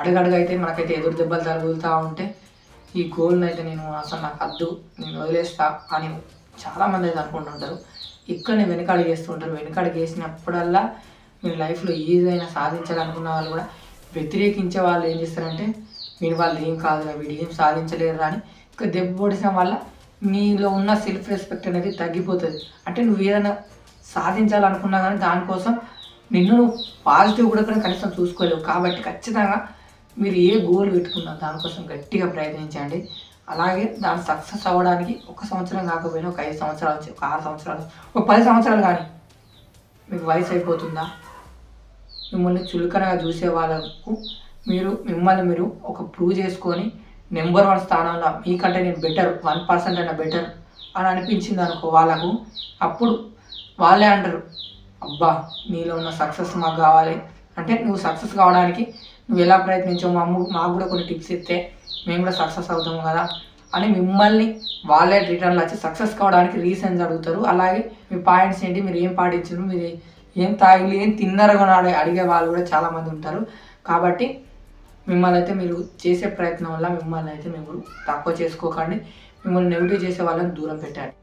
అడగడగైతే మనకైతే ఎదురు దెబ్బలు తగులుతూ ఉంటే ఈ గోల్ని అయితే నేను అసలు నాకు వద్దు నేను వదిలేస్తా అని చాలామంది అయితే అనుకుంటుంటారు. ఇక్కడనే వెనకాడికి చేస్తుంటారు వెనకాడికి వేసినప్పుడల్లా మీరు లైఫ్లో ఏదైనా సాధించాలనుకున్న వాళ్ళు కూడా వ్యతిరేకించే వాళ్ళు ఏం చేస్తారంటే మీరు వాళ్ళు ఏం కాదు వీడు ఏం సాధించలేరు అని ఇక దెబ్బ పొడిసిన వల్ల మీలో ఉన్న సెల్ఫ్ రెస్పెక్ట్ అనేది తగ్గిపోతుంది. అంటే నువ్వు ఏదైనా సాధించాలనుకున్నా కానీ దానికోసం నిన్ను నువ్వు పాజిటివ్ కూడా కూడా కనీసం చూసుకోలేవు. కాబట్టి ఖచ్చితంగా మీరు ఏ గోల్ పెట్టుకున్నా దానికోసం గట్టిగా ప్రయత్నించండి. అలాగే దాని సక్సెస్ అవ్వడానికి ఒక సంవత్సరం కాకపోయినా ఒక ఐదు సంవత్సరాలు వచ్చి ఒక ఆరు సంవత్సరాలు ఒక పది సంవత్సరాలు కానీ మీకు వయసు అయిపోతుందా? మిమ్మల్ని చులకనగా చూసే వాళ్ళకు మీరు మిమ్మల్ని మీరు ఒక ప్రూవ్ చేసుకొని నెంబర్ వన్ స్థానంలో మీకంటే నేను బెటర్ వన్ పర్సెంట్ అయినా బెటర్ అని అనిపించింది అనుకో వాళ్ళకు అప్పుడు వాళ్ళే అంటారు అబ్బా నీలో ఉన్న సక్సెస్ మాకు కావాలి. అంటే నువ్వు సక్సెస్ కావడానికి నువ్వు ఎలా ప్రయత్నించావు? మా అమ్మ మాకు కూడా కొన్ని టిప్స్ ఇస్తే మేము కూడా సక్సెస్ అవుతాము కదా? అని మిమ్మల్ని వాళ్ళే రిటర్న్లో వచ్చి సక్సెస్ కావడానికి రీజన్స్ అడుగుతారు. అలాగే మీ పాయింట్స్ ఏంటి? మీరు ఏం పాటించారు? మీరు ఏం తాగిలి ఏం తిన్నారో? కూడా అడిగే అడిగే వాళ్ళు కూడా చాలామంది ఉంటారు. కాబట్టి మిమ్మల్ని అయితే మీరు చేసే ప్రయత్నం వల్ల మిమ్మల్ని అయితే మీరు తక్కువ చేసుకోకండి. మిమ్మల్ని నెగిటివ్ చేసే వాళ్ళని దూరం పెట్టండి.